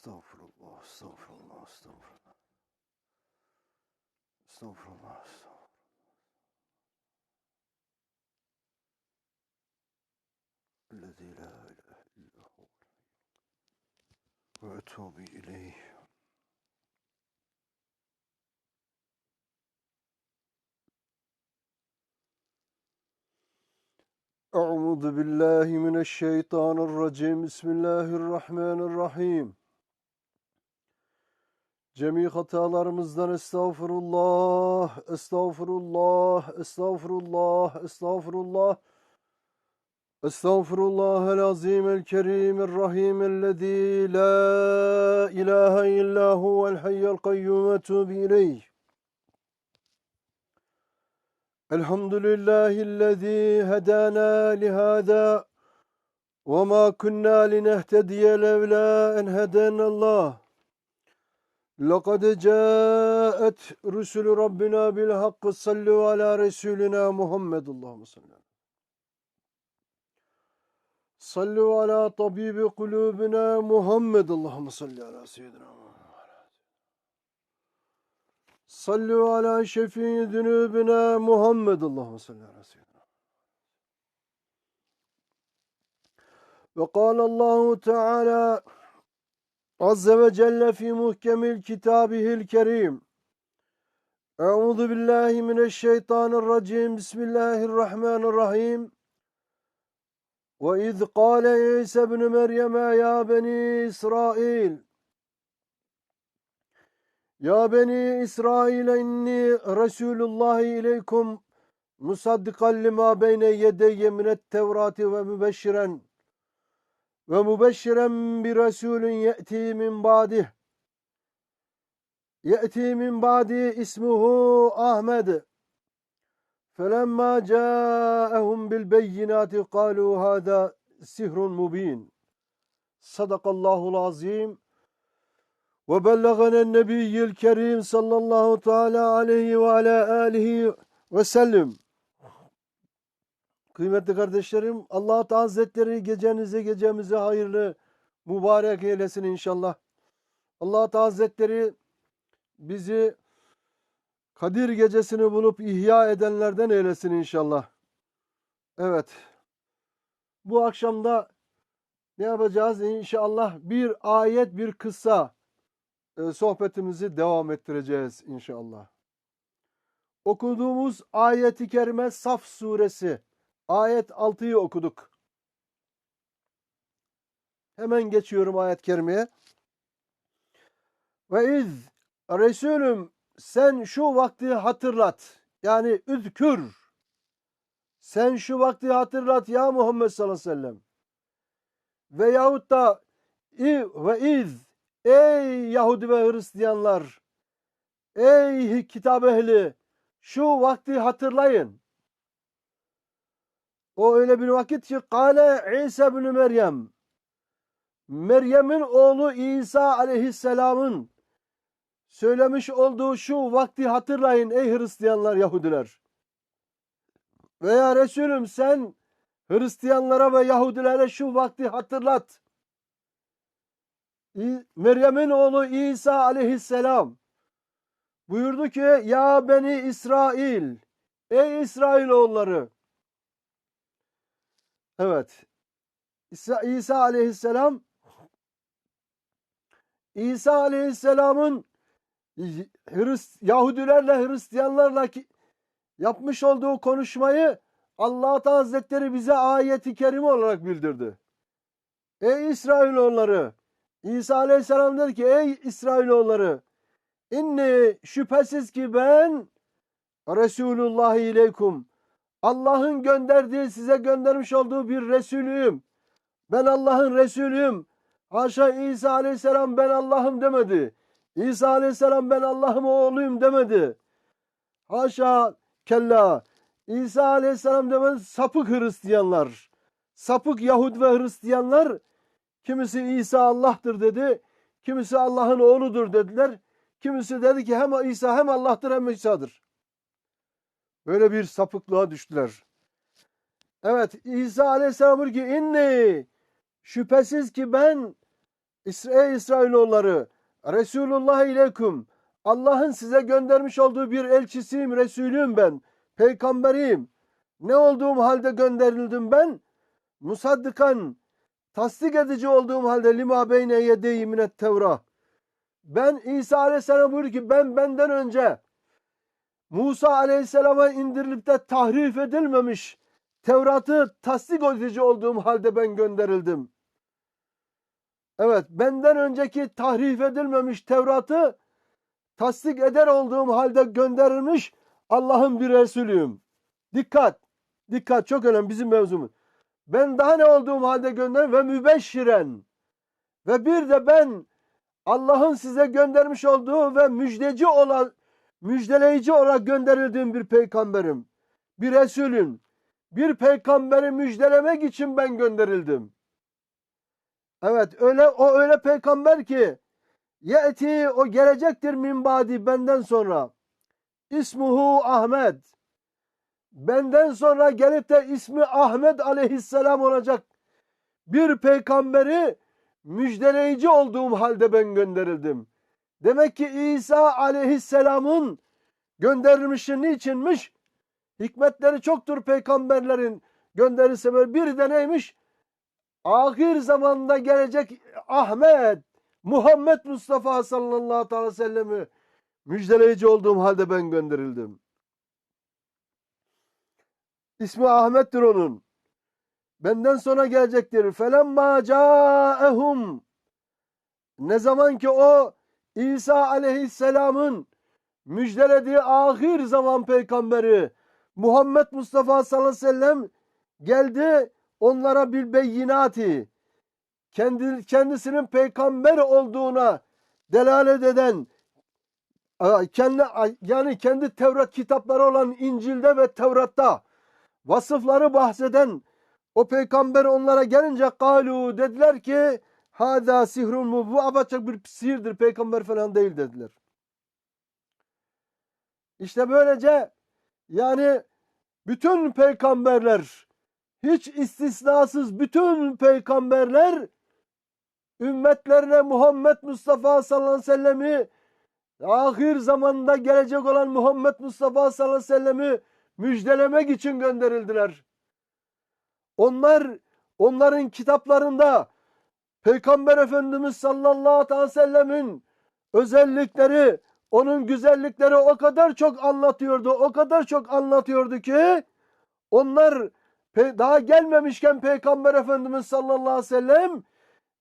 Estağfurullah, estağfurullah, estağfurullah. Estağfurullah, estağfurullah. الذي لا إله إلا هو وأتوب إليه أعوذ بالله من الشيطان الرجيم بسم الله الرحمن الرحيم Cemi hatalarımızdan estağfurullah, estağfurullah, estağfurullah, estağfurullah. Estağfurullah el azim el kerim el rahim ellezî la ilahe illa huvel hayyel kayyum ve tûbü ileyh. Elhamdülillahillezî hedâna lihâzâ ve mâ kunnâ linehtediye levlâ en hedânallâh. لقد جاءت رسل ربنا بالحق صلوا على رسولنا محمد اللهم صل على صلوا على طبيب قلوبنا محمد اللهم صل على سيدنا محمد صلوا على شفيع ذنوبنا محمد اللهم صل على سيدنا وقال الله تعالى Azze ve Celle fi muhkemil kitabihil kerim. Euzu billahi mineşşeytanirracim. Bismillahirrahmanirrahim. Ve iz kâle İsa ibn Meryem'e ya beni İsrail. Ya beni İsrail inni Resulullah ileykum musaddikan lima beyne yedeyye minet tevrati ve mübeşşiren ve mübeşşiren bir resulün ye'ti min ba'dih. Ye'ti min ba'di ismuhu Ahmed. Felemma ca'ahum bil beyinati kalu hada sihrun mubin. Sadakallahul azim. Ve bellagana nebiyyil kerim sallallahu teala aleyhi ve ala alihi ve sellem. Kıymetli kardeşlerim, Allah Hazretleri gecenize gecemize hayırlı, mübarek eylesin inşallah. Allah Hazretleri bizi Kadir gecesini bulup ihya edenlerden eylesin inşallah. Evet. Bu akşamda ne yapacağız? İnşallah bir ayet, bir kıssa e, sohbetimizi devam ettireceğiz inşallah. Okuduğumuz ayeti kerime Saf suresi. Ayet 6'yı okuduk. Hemen geçiyorum ayet kerimeye. Ve iz Resulüm sen şu vakti hatırlat. Yani üzkür. Sen şu vakti hatırlat ya Muhammed sallallahu aleyhi ve sellem. Veyahut da ve iz ey Yahudi ve Hristiyanlar ey kitap ehli şu vakti hatırlayın. O öyle bir vakit ki Kale İsa bin Meryem Meryem'in oğlu İsa aleyhisselamın söylemiş olduğu şu vakti hatırlayın ey Hristiyanlar Yahudiler. Veya Resulüm sen Hristiyanlara ve Yahudilere şu vakti hatırlat. Meryem'in oğlu İsa aleyhisselam buyurdu ki ya beni İsrail ey İsrailoğulları Evet. İsa, İsa aleyhisselam İsa aleyhisselamın Hrist, Yahudilerle Hristiyanlarla ki, yapmış olduğu konuşmayı Allah Teala Hazretleri bize ayeti kerime olarak bildirdi. Ey İsrailoğulları İsa aleyhisselam dedi ki ey İsrailoğulları inni şüphesiz ki ben Resulullah ileykum Allah'ın gönderdiği size göndermiş olduğu bir Resulüyüm. Ben Allah'ın Resulüyüm. Haşa İsa aleyhisselam ben Allah'ım demedi. İsa aleyhisselam ben Allah'ım oğluyum demedi. Haşa kella. İsa aleyhisselam demedi sapık Hristiyanlar. Sapık Yahud ve Hristiyanlar kimisi İsa Allah'tır dedi. Kimisi Allah'ın oğludur dediler. Kimisi dedi ki hem İsa hem Allah'tır hem İsa'dır. Böyle bir sapıklığa düştüler. Evet İsa Aleyhisselam ki inni şüphesiz ki ben Ey İsrailoğulları Resulullah ileykum Allah'ın size göndermiş olduğu bir elçisiyim, Resulüyüm ben, peygamberiyim. Ne olduğum halde gönderildim ben? Musaddikan, tasdik edici olduğum halde lima beyne yedeyi minet tevrah. Ben İsa Aleyhisselam buyuruyor ki ben benden önce Musa Aleyhisselam'a indirilip de tahrif edilmemiş Tevrat'ı tasdik edici olduğum halde ben gönderildim. Evet, benden önceki tahrif edilmemiş Tevrat'ı tasdik eder olduğum halde gönderilmiş Allah'ın bir Resulüyüm. Dikkat, dikkat çok önemli bizim mevzumuz. Ben daha ne olduğum halde gönderim ve mübeşşiren. Ve bir de ben Allah'ın size göndermiş olduğu ve müjdeci olan, müjdeleyici olarak gönderildiğim bir peygamberim. Bir Resulün. Bir peygamberi müjdelemek için ben gönderildim. Evet öyle o öyle peygamber ki yeti o gelecektir min badi benden sonra. İsmuhu Ahmet. Benden sonra gelip de ismi Ahmet aleyhisselam olacak bir peygamberi müjdeleyici olduğum halde ben gönderildim. Demek ki İsa aleyhisselamın gönderilmişi niçinmiş? Hikmetleri çoktur peygamberlerin gönderi sebebi. Bir de neymiş? Ahir zamanda gelecek Ahmet, Muhammed Mustafa sallallahu aleyhi ve sellemi müjdeleyici olduğum halde ben gönderildim. İsmi Ahmet'tir onun. Benden sonra gelecektir. Felemma caehum. Ne zaman ki o İsa aleyhisselamın müjdelediği ahir zaman peygamberi Muhammed Mustafa sallallahu aleyhi ve sellem geldi onlara bir beyinati. Kendi, kendisinin peygamber olduğuna delalet eden kendi, yani kendi Tevrat kitapları olan İncil'de ve Tevrat'ta vasıfları bahseden o peygamber onlara gelince kalu dediler ki hada sihrun mu bu apaçık bir sihirdir peygamber falan değil dediler. İşte böylece yani bütün peygamberler hiç istisnasız bütün peygamberler ümmetlerine Muhammed Mustafa sallallahu aleyhi ve sellemi ahir zamanda gelecek olan Muhammed Mustafa sallallahu aleyhi ve sellemi müjdelemek için gönderildiler. Onlar onların kitaplarında Peygamber Efendimiz sallallahu aleyhi ve sellemin özellikleri, onun güzellikleri o kadar çok anlatıyordu, o kadar çok anlatıyordu ki onlar daha gelmemişken Peygamber Efendimiz sallallahu aleyhi ve sellem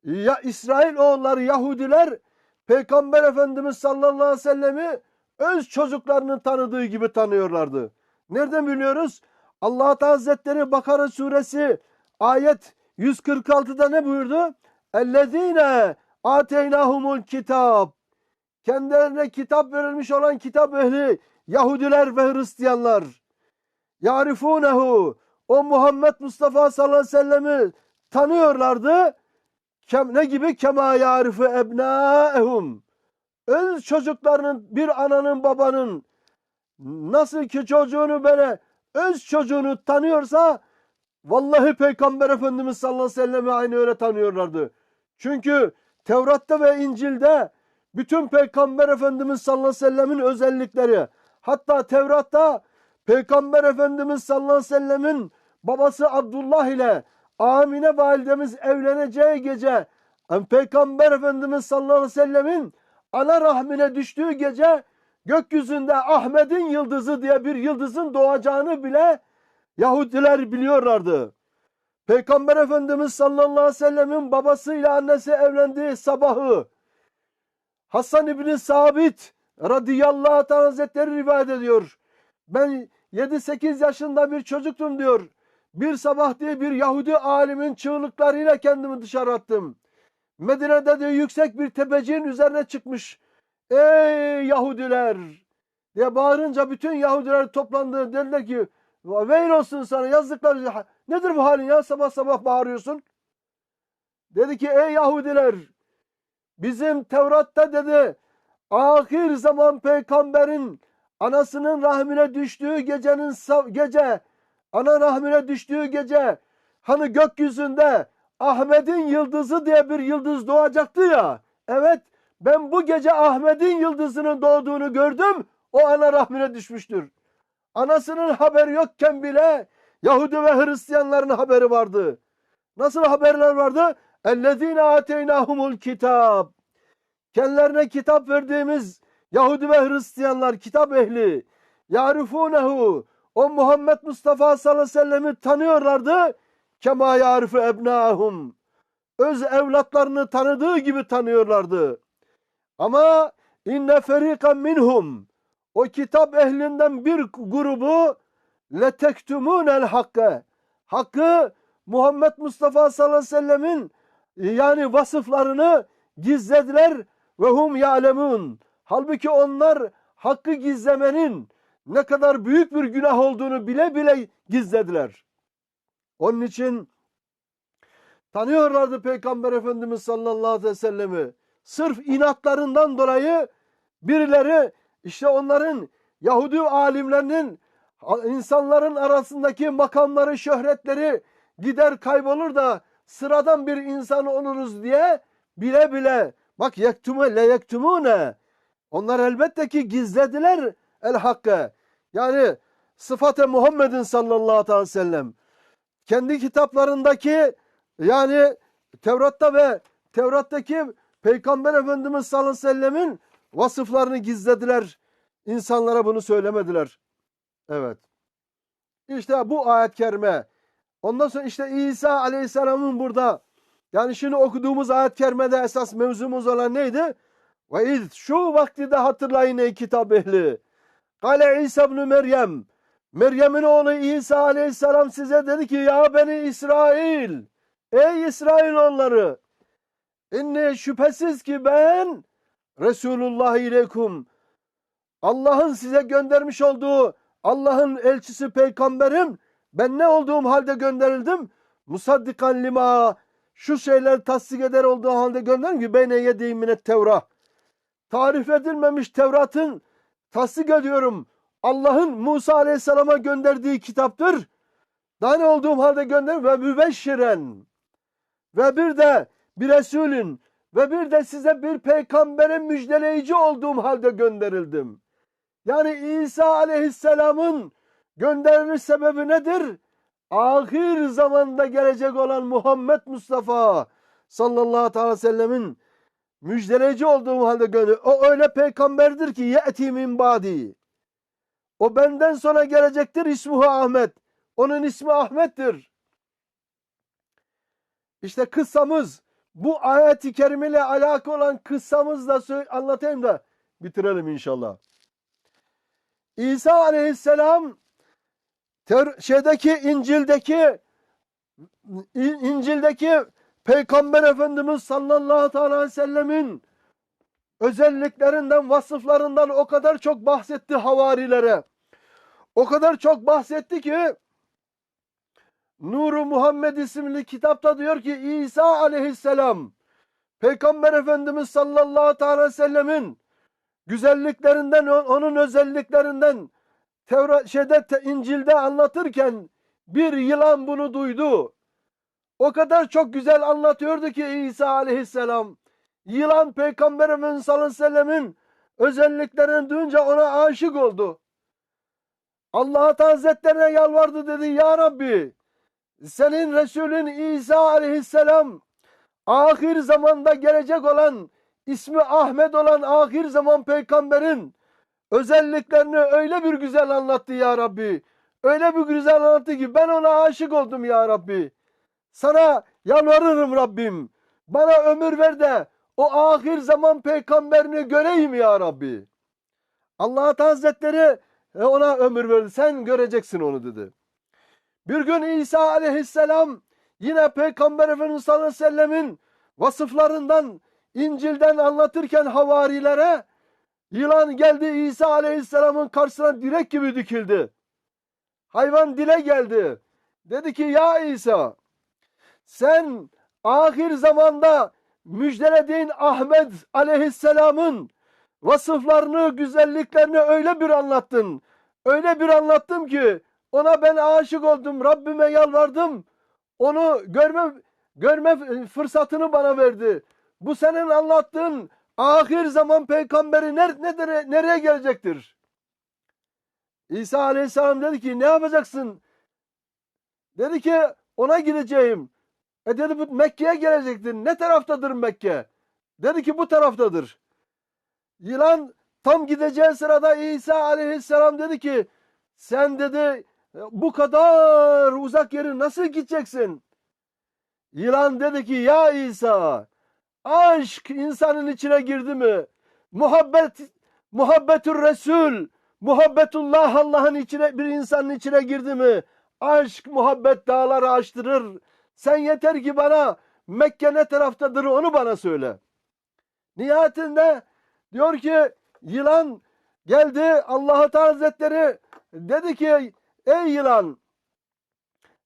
ya İsrail oğulları Yahudiler Peygamber Efendimiz sallallahu aleyhi ve sellemi öz çocuklarının tanıdığı gibi tanıyorlardı. Nereden biliyoruz? Allah Hazretleri Bakara suresi ayet 146'da ne buyurdu? Ellezine ateynahumul kitap. Kendilerine kitap verilmiş olan kitap ehli Yahudiler ve Hristiyanlar. Yarifunehu. O Muhammed Mustafa sallallahu aleyhi ve sellemi tanıyorlardı. Kem, ne gibi? Kema yarifu ebnaehum. Öz çocuklarının bir ananın babanın nasıl ki çocuğunu böyle öz çocuğunu tanıyorsa vallahi Peygamber Efendimiz sallallahu aleyhi ve sellem'i aynı öyle tanıyorlardı. Çünkü Tevrat'ta ve İncil'de bütün Peygamber Efendimiz sallallahu aleyhi ve sellemin özellikleri hatta Tevrat'ta Peygamber Efendimiz sallallahu aleyhi ve sellemin babası Abdullah ile Amine validemiz evleneceği gece Peygamber Efendimiz sallallahu aleyhi ve sellemin ana rahmine düştüğü gece gökyüzünde Ahmet'in yıldızı diye bir yıldızın doğacağını bile Yahudiler biliyorlardı. Peygamber Efendimiz sallallahu aleyhi ve sellemin babasıyla annesi evlendiği sabahı Hasan İbni Sabit radıyallahu anh hazretleri rivayet ediyor. Ben 7-8 yaşında bir çocuktum diyor. Bir sabah diye bir Yahudi alimin çığlıklarıyla kendimi dışarı attım. Medine'de diyor yüksek bir tepeciğin üzerine çıkmış. Ey Yahudiler diye bağırınca bütün Yahudiler toplandı. Dediler ki veil olsun sana yazdıklar. Nedir bu halin ya sabah sabah bağırıyorsun? Dedi ki ey Yahudiler bizim Tevrat'ta dedi ahir zaman peygamberin anasının rahmine düştüğü gecenin gece ana rahmine düştüğü gece hani gökyüzünde Ahmet'in yıldızı diye bir yıldız doğacaktı ya. Evet ben bu gece Ahmet'in yıldızının doğduğunu gördüm. O ana rahmine düşmüştür. Anasının haberi yokken bile Yahudi ve Hristiyanların haberi vardı. Nasıl haberler vardı? Ellezine ateynahumul kitap. Kendilerine kitap verdiğimiz Yahudi ve Hristiyanlar kitap ehli. Yarifunehu. O Muhammed Mustafa sallallahu aleyhi ve sellemi tanıyorlardı. Kema yarifu ebnahum. Öz evlatlarını tanıdığı gibi tanıyorlardı. Ama inne ferikan minhum. O kitap ehlinden bir grubu letektumunel hakkı. Hakkı Muhammed Mustafa sallallahu aleyhi ve sellemin yani vasıflarını gizlediler ve hum ya'lemun. Halbuki onlar hakkı gizlemenin ne kadar büyük bir günah olduğunu bile bile gizlediler. Onun için tanıyorlardı Peygamber Efendimiz sallallahu aleyhi ve sellemi. Sırf inatlarından dolayı birileri işte onların Yahudi alimlerinin insanların arasındaki makamları, şöhretleri gider kaybolur da sıradan bir insan oluruz diye bile bile bak yektume le yektumune onlar elbette ki gizlediler el hakkı. Yani sıfat-ı Muhammed'in sallallahu aleyhi ve sellem kendi kitaplarındaki yani Tevrat'ta ve Tevrat'taki Peygamber Efendimiz sallallahu aleyhi ve sellemin vasıflarını gizlediler. İnsanlara bunu söylemediler. Evet. İşte bu ayet-i kerime. Ondan sonra işte İsa aleyhisselamın burada yani şimdi okuduğumuz ayet-i kerimede esas mevzumuz olan neydi? Ve iz şu vakti de hatırlayın ey kitap ehli. Kale İsa ibn Meryem. Meryem'in oğlu İsa aleyhisselam size dedi ki ya beni İsrail. Ey İsrail onları. İnni şüphesiz ki ben Resulullah ilekum. Allah'ın size göndermiş olduğu Allah'ın elçisi peygamberim. Ben ne olduğum halde gönderildim? Musaddikan lima şu şeyler tasdik eder olduğu halde gönderim ki beyne yediğim minet Tevrat. Tarif edilmemiş Tevrat'ın tasdik ediyorum. Allah'ın Musa Aleyhisselam'a gönderdiği kitaptır. Daha ne olduğum halde gönderim ve mübeşşiren. Ve bir de bir Resulün ve bir de size bir peygamberin müjdeleyici olduğum halde gönderildim. Yani İsa Aleyhisselam'ın gönderiliş sebebi nedir? Ahir zamanda gelecek olan Muhammed Mustafa sallallahu aleyhi ve sellemin müjdeleyici olduğum halde gönder. O öyle peygamberdir ki ye'ti min badi. O benden sonra gelecektir ismuhu Ahmet. Onun ismi Ahmet'tir. İşte kıssamız bu ayet-i kerimeyle alakalı olan kıssamızı da anlatayım da bitirelim inşallah. İsa aleyhisselam şeydeki İncil'deki İncil'deki Peygamber Efendimiz sallallahu aleyhi ve sellemin özelliklerinden, vasıflarından o kadar çok bahsetti havarilere. O kadar çok bahsetti ki Nuru Muhammed isimli kitapta diyor ki İsa aleyhisselam Peygamber Efendimiz sallallahu aleyhi ve sellemin güzelliklerinden, onun özelliklerinden Tevrat şeyde İncil'de anlatırken bir yılan bunu duydu. O kadar çok güzel anlatıyordu ki İsa aleyhisselam. Yılan Peygamber Efendimiz sallallahu aleyhi ve sellemin özelliklerini duyunca ona aşık oldu. Allah Hazretlerine yalvardı dedi ya Rabbi senin Resulün İsa aleyhisselam ahir zamanda gelecek olan ismi Ahmet olan ahir zaman peygamberin özelliklerini öyle bir güzel anlattı ya Rabbi. Öyle bir güzel anlattı ki ben ona aşık oldum ya Rabbi. Sana yalvarırım Rabbim. Bana ömür ver de o ahir zaman peygamberini göreyim ya Rabbi. Allah Hazretleri ona ömür verdi. Sen göreceksin onu dedi. Bir gün İsa aleyhisselam yine Peygamber Efendimiz sallallahu aleyhi ve sellemin vasıflarından İncil'den anlatırken havarilere yılan geldi İsa aleyhisselamın karşısına direk gibi dikildi. Hayvan dile geldi. Dedi ki ya İsa sen ahir zamanda müjdelediğin Ahmet aleyhisselamın vasıflarını, güzelliklerini öyle bir anlattın. Öyle bir anlattım ki ona ben aşık oldum. Rabbime yalvardım. Onu görme görme fırsatını bana verdi. Bu senin anlattığın ahir zaman peygamberi ner- nereye, nereye gelecektir? İsa aleyhisselam dedi ki ne yapacaksın? Dedi ki ona gideceğim. E dedi bu Mekke'ye gelecektir. Ne taraftadır Mekke? Dedi ki bu taraftadır. Yılan tam gideceği sırada İsa aleyhisselam dedi ki sen dedi bu kadar uzak yeri nasıl gideceksin? Yılan dedi ki ya İsa aşk insanın içine girdi mi? Muhabbet muhabbetür Resul muhabbetullah Allah'ın içine bir insanın içine girdi mi? Aşk muhabbet dağları aştırır. Sen yeter ki bana Mekke ne taraftadır onu bana söyle. Nihayetinde diyor ki yılan geldi Allah Teala Hazretleri dedi ki ey yılan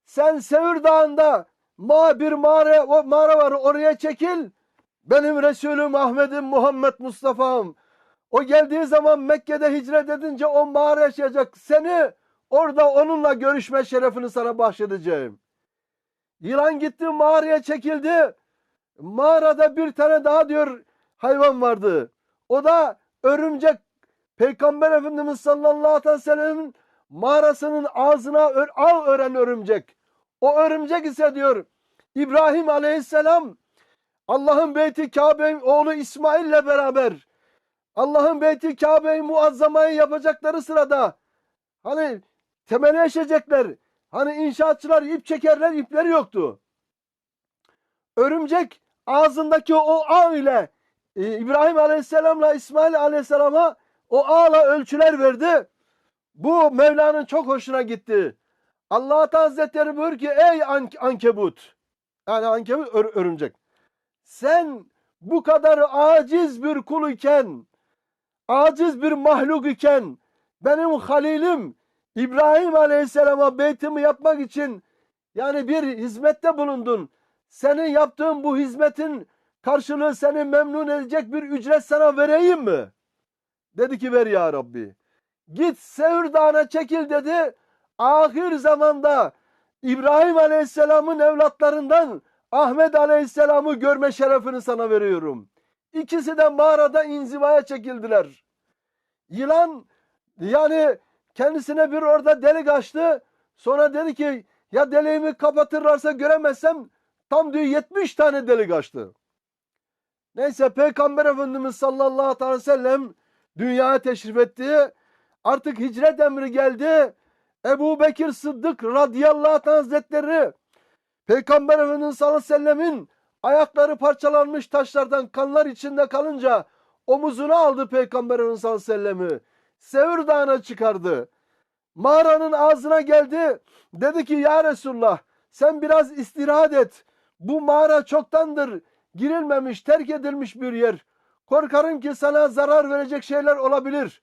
sen Sevir Dağı'nda ma bir mağara, o mağara var oraya çekil. Benim Resulüm Ahmet'im Muhammed Mustafa'm. O geldiği zaman Mekke'de hicret edince o mağara yaşayacak. Seni orada onunla görüşme şerefini sana bahşedeceğim. Yılan gitti mağaraya çekildi. Mağarada bir tane daha diyor hayvan vardı. O da örümcek. Peygamber Efendimiz sallallahu aleyhi ve sellem'in mağarasının ağzına ağ ören örümcek. O örümcek ise diyor İbrahim aleyhisselam Allah'ın beyti Kabe oğlu İsmail ile beraber Allah'ın beyti Kabe'yi muazzamayı yapacakları sırada hani temeli eşecekler. Hani inşaatçılar ip çekerler ipleri yoktu. Örümcek ağzındaki o ağ ile e, İbrahim Aleyhisselam'la İsmail Aleyhisselam'a o ağla ölçüler verdi. Bu Mevla'nın çok hoşuna gitti. Allah Hazretleri buyur ki ey an- ankebut yani ankebut ör- örümcek sen bu kadar aciz bir kul iken aciz bir mahluk iken benim halilim İbrahim Aleyhisselam'a beytimi yapmak için yani bir hizmette bulundun. Senin yaptığın bu hizmetin karşılığı seni memnun edecek bir ücret sana vereyim mi? Dedi ki ver ya Rabbi. Git Sevr Dağı'na çekil dedi. Ahir zamanda İbrahim Aleyhisselam'ın evlatlarından Ahmet Aleyhisselam'ı görme şerefini sana veriyorum. İkisi de mağarada inzivaya çekildiler. Yılan yani kendisine bir orada delik açtı. Sonra dedi ki ya deliğimi kapatırlarsa göremezsem tam diyor 70 tane delik açtı. Neyse Peygamber Efendimiz sallallahu aleyhi ve sellem dünyaya teşrif etti. Artık hicret emri geldi. Ebu Bekir Sıddık radıyallahu anh hazretleri Peygamber Efendimiz sallallahu aleyhi ve sellemin ayakları parçalanmış taşlardan kanlar içinde kalınca omuzuna aldı Peygamber Efendimiz sallallahu aleyhi ve sellemi. Sevir Dağı'na çıkardı. Mağaranın ağzına geldi. Dedi ki ya Resulullah sen biraz istirahat et. Bu mağara çoktandır girilmemiş, terk edilmiş bir yer. Korkarım ki sana zarar verecek şeyler olabilir.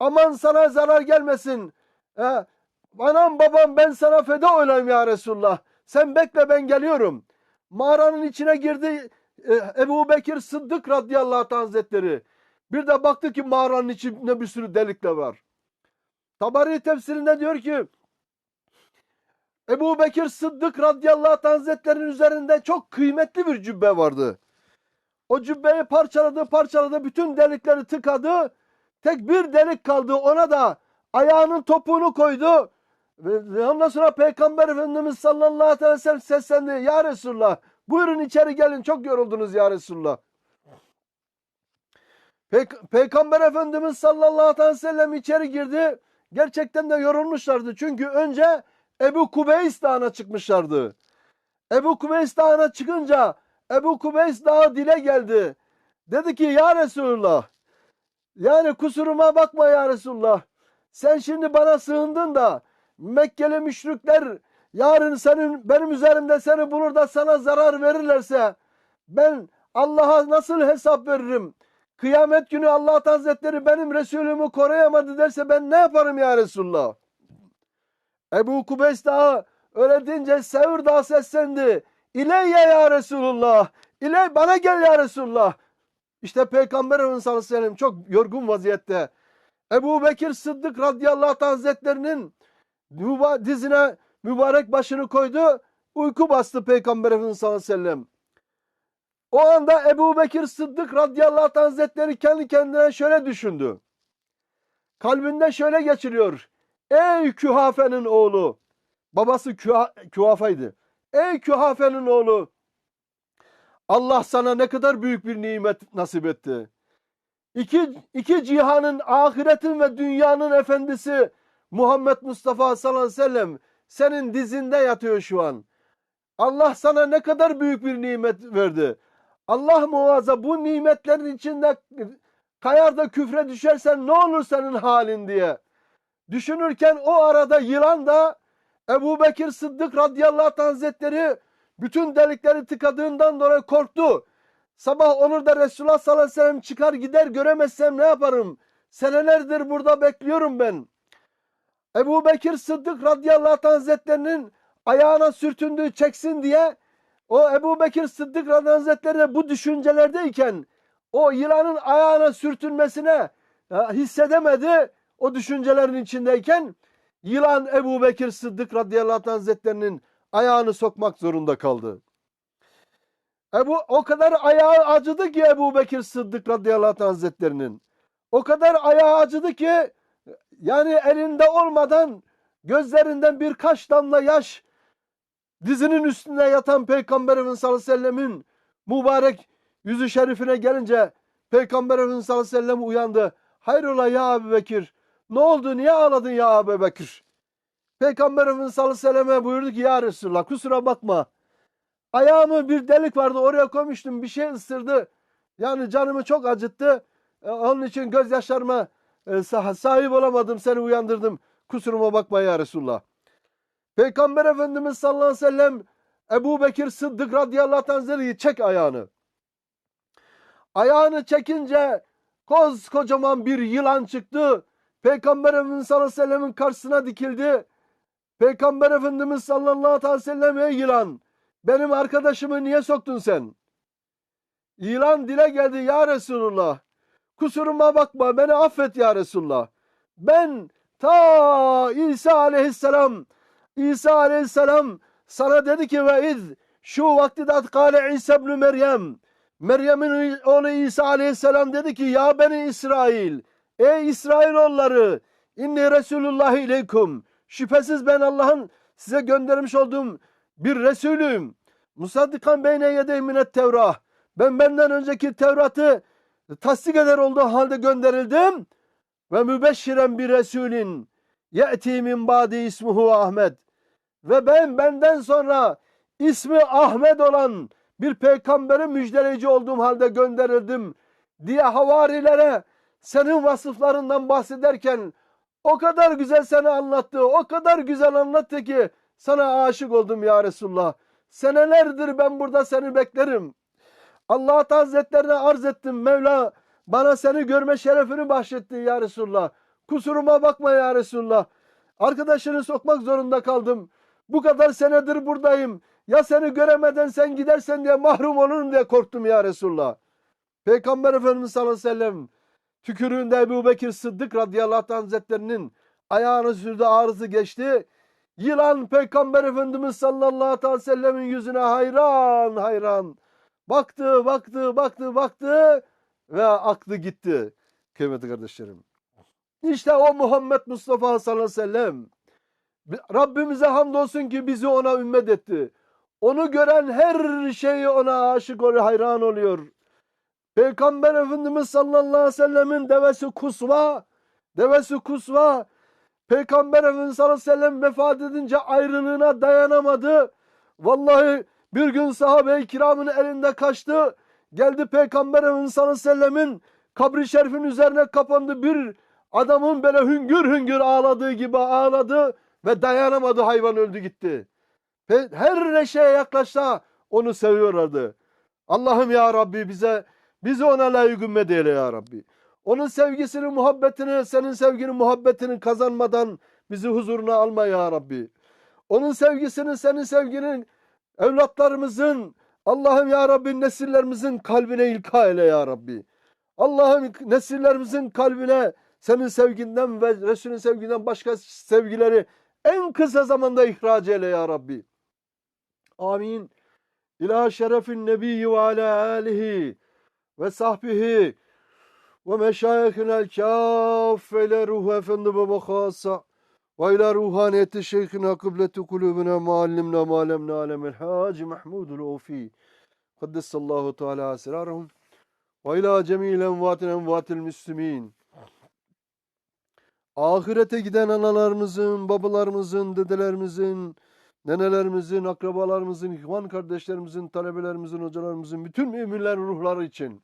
Aman sana zarar gelmesin. Ee, anam babam ben sana feda olayım ya Resulullah. Sen bekle ben geliyorum. Mağaranın içine girdi e, Ebu Bekir Sıddık radıyallahu anh hazretleri. Bir de baktı ki mağaranın içinde bir sürü delikler var. Tabari tefsirinde diyor ki Ebu Bekir Sıddık radıyallahu anh hazretlerinin üzerinde çok kıymetli bir cübbe vardı. O cübbeyi parçaladı parçaladı bütün delikleri tıkadı. Tek bir delik kaldı ona da ayağının topuğunu koydu. Ve ondan sonra Peygamber Efendimiz sallallahu aleyhi ve sellem seslendi. Ya Resulullah buyurun içeri gelin çok yoruldunuz ya Resulullah. Pey- Peygamber Efendimiz sallallahu aleyhi ve sellem içeri girdi. Gerçekten de yorulmuşlardı. Çünkü önce Ebu Kubeys Dağı'na çıkmışlardı. Ebu Kubeys Dağı'na çıkınca Ebu Kubeys Dağı dile geldi. Dedi ki ya Resulullah yani kusuruma bakma ya Resulullah. Sen şimdi bana sığındın da Mekkeli müşrikler yarın senin benim üzerimde seni bulur da sana zarar verirlerse ben Allah'a nasıl hesap veririm? Kıyamet günü Allah Hazretleri benim Resulümü koruyamadı derse ben ne yaparım ya Resulullah? Ebu Kubeys Dağı öyle deyince Sevr Dağı seslendi. İleyye ya Resulullah. İley bana gel ya Resulullah. İşte Peygamber Efendimiz sallallahu çok yorgun vaziyette. Ebu Bekir Sıddık radıyallahu anh hazretlerinin dizine mübarek başını koydu. uyku bastı Peygamber Efendimiz sallallahu aleyhi ve sellem. O anda Ebu Bekir Sıddık radıyallahu anh hazretleri kendi kendine şöyle düşündü. Kalbinde şöyle geçiriyor. Ey Kühafe'nin oğlu. Babası Küha, Kühafe'ydi. Ey Kühafe'nin oğlu. Allah sana ne kadar büyük bir nimet nasip etti. İki, iki cihanın, ahiretin ve dünyanın efendisi Muhammed Mustafa sallallahu aleyhi ve sellem senin dizinde yatıyor şu an. Allah sana ne kadar büyük bir nimet verdi. Allah muhafaza bu nimetlerin içinde kayar da küfre düşersen ne olur senin halin diye. Düşünürken o arada yılan da Ebu Bekir Sıddık radıyallahu anh hazretleri bütün delikleri tıkadığından dolayı korktu. Sabah olur da Resulullah sallallahu aleyhi ve sellem çıkar gider göremezsem ne yaparım? Senelerdir burada bekliyorum ben. Ebu Bekir Sıddık radıyallahu anh hazretlerinin ayağına sürtündüğü çeksin diye o Ebu Bekir Sıddık radıyallahu anh hazretleri bu düşüncelerdeyken o yılanın ayağına sürtünmesine ya, hissedemedi. O düşüncelerin içindeyken yılan Ebu Bekir Sıddık radıyallahu anh hazretlerinin ayağını sokmak zorunda kaldı. Ebu, o kadar ayağı acıdı ki Ebu Bekir Sıddık radıyallahu anh hazretlerinin. O kadar ayağı acıdı ki yani elinde olmadan gözlerinden birkaç damla yaş dizinin üstünde yatan Peygamber Efendimiz sallallahu aleyhi ve sellemin mübarek yüzü şerifine gelince Peygamber Efendimiz sallallahu aleyhi ve sellem uyandı. Hayrola ya Ebu Bekir? Ne oldu? Niye ağladın ya Ebu Bekir? Peygamber Efendimiz sallallahu aleyhi ve selleme buyurdu ki ya Resulallah kusura bakma. Ayağımı bir delik vardı oraya koymuştum bir şey ısırdı. Yani canımı çok acıttı. E, Onun için gözyaşlarıma sah- sahip olamadım seni uyandırdım. Kusuruma bakma ya Resulallah. Peygamber Efendimiz sallallahu aleyhi ve sellem Ebu Bekir Sıddık radıyallahu anh çek ayağını. Ayağını çekince koskocaman bir yılan çıktı. Peygamber Efendimiz sallallahu aleyhi ve sellemin karşısına dikildi. Peygamber Efendimiz sallallahu aleyhi ve sellem ey yılan benim arkadaşımı niye soktun sen? Yılan dile geldi ya Resulullah. Kusuruma bakma beni affet ya Resulullah. Ben ta İsa aleyhisselam İsa aleyhisselam sana dedi ki ve iz şu vakti dat kale İsa ibn Meryem Meryem'in oğlu İsa aleyhisselam dedi ki ya beni İsrail ey İsrailoğulları inni Resulullah ileykum şüphesiz ben Allah'ın size göndermiş olduğum bir Resulüm. Musaddikan beyne yedey minet tevrah. Ben benden önceki Tevrat'ı tasdik eder olduğu halde gönderildim. Ve mübeşşiren bir Resulin ye'ti min badi ismuhu Ahmet. Ve ben benden sonra ismi Ahmet olan bir peygamberi müjdeleyici olduğum halde gönderildim diye havarilere senin vasıflarından bahsederken o kadar güzel seni anlattı, o kadar güzel anlattı ki sana aşık oldum ya Resulullah. Senelerdir ben burada seni beklerim. Allah Hazretlerine arz ettim Mevla bana seni görme şerefini bahşetti ya Resulullah. Kusuruma bakma ya Resulullah. Arkadaşını sokmak zorunda kaldım. Bu kadar senedir buradayım. Ya seni göremeden sen gidersen diye mahrum olurum diye korktum ya Resulullah. Peygamber Efendimiz sallallahu aleyhi ve sellem tükürüğünde Ebu Bekir Sıddık radıyallahu anh hazretlerinin ayağını sürdü ağrısı geçti. Yılan Peygamber Efendimiz sallallahu aleyhi ve sellemin yüzüne hayran hayran. Baktı, baktı, baktı, baktı ve aktı gitti. Kıymetli kardeşlerim. İşte o Muhammed Mustafa sallallahu aleyhi ve sellem. Rabbimize hamdolsun ki bizi ona ümmet etti. Onu gören her şeyi ona aşık oluyor, hayran oluyor. Peygamber Efendimiz sallallahu aleyhi ve sellemin devesi kusva, devesi kusva. Peygamber Efendimiz sallallahu aleyhi ve sellem vefat edince ayrılığına dayanamadı. Vallahi bir gün sahabe-i kiramın elinde kaçtı. Geldi Peygamber Efendimiz sallallahu sellemin kabri şerifin üzerine kapandı. Bir adamın böyle hüngür hüngür ağladığı gibi ağladı ve dayanamadı hayvan öldü gitti. Her neşeye yaklaşsa onu seviyorlardı. Allah'ım ya Rabbi bize bizi ona layık ümmet eyle ya Rabbi. Onun sevgisini, muhabbetini, senin sevginin, muhabbetini kazanmadan bizi huzuruna alma ya Rabbi. Onun sevgisini, senin sevginin evlatlarımızın, Allah'ım ya Rabbi nesillerimizin kalbine ilka eyle ya Rabbi. Allah'ım nesillerimizin kalbine senin sevginden ve Resulün sevginden başka sevgileri en kısa zamanda ihraç eyle ya Rabbi. Amin. İlâ şerefin nebiyyi ve alâ âlihi ve sahbihi ve meşayihinel kâffe ile ruhu efendi baba khassa ve ila ruhaniyeti şeyhina kıbleti kulübüne muallimna malem alemel hacı Mahmudul Ofi Kaddesallahu Teala esrarahum ve ila cemil envatin envatil müslümin Ahirete giden analarımızın, babalarımızın, dedelerimizin, nenelerimizin, akrabalarımızın, ihvan kardeşlerimizin, talebelerimizin, hocalarımızın, bütün müminlerin ruhları için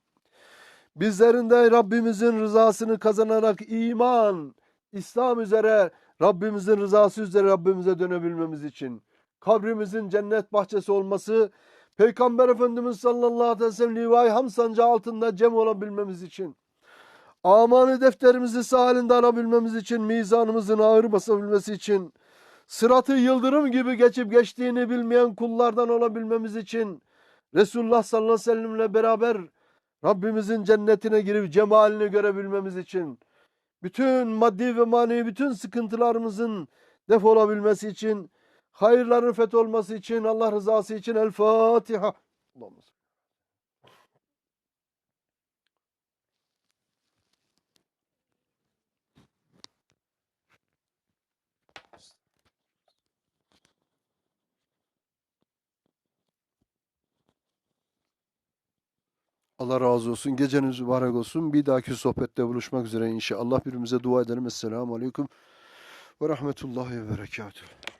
bizlerin de Rabbimizin rızasını kazanarak iman, İslam üzere Rabbimizin rızası üzere Rabbimize dönebilmemiz için. Kabrimizin cennet bahçesi olması Peygamber Efendimiz sallallahu aleyhi ve sellem livai ham sancağı altında cem olabilmemiz için. Amanı defterimizi sağ halinde alabilmemiz için mizanımızın ağır basabilmesi için. Sıratı yıldırım gibi geçip geçtiğini bilmeyen kullardan olabilmemiz için. Resulullah sallallahu aleyhi ve sellemle beraber Rabbimizin cennetine girip cemalini görebilmemiz için bütün maddi ve manevi bütün sıkıntılarımızın defolabilmesi için hayırların fetholması için Allah rızası için El Fatiha. Allah'ım. Allah razı olsun. Geceniz mübarek olsun. Bir dahaki sohbette buluşmak üzere inşallah. Birbirimize dua edelim. Esselamu Aleyküm ve Rahmetullahi ve Berekatuhu.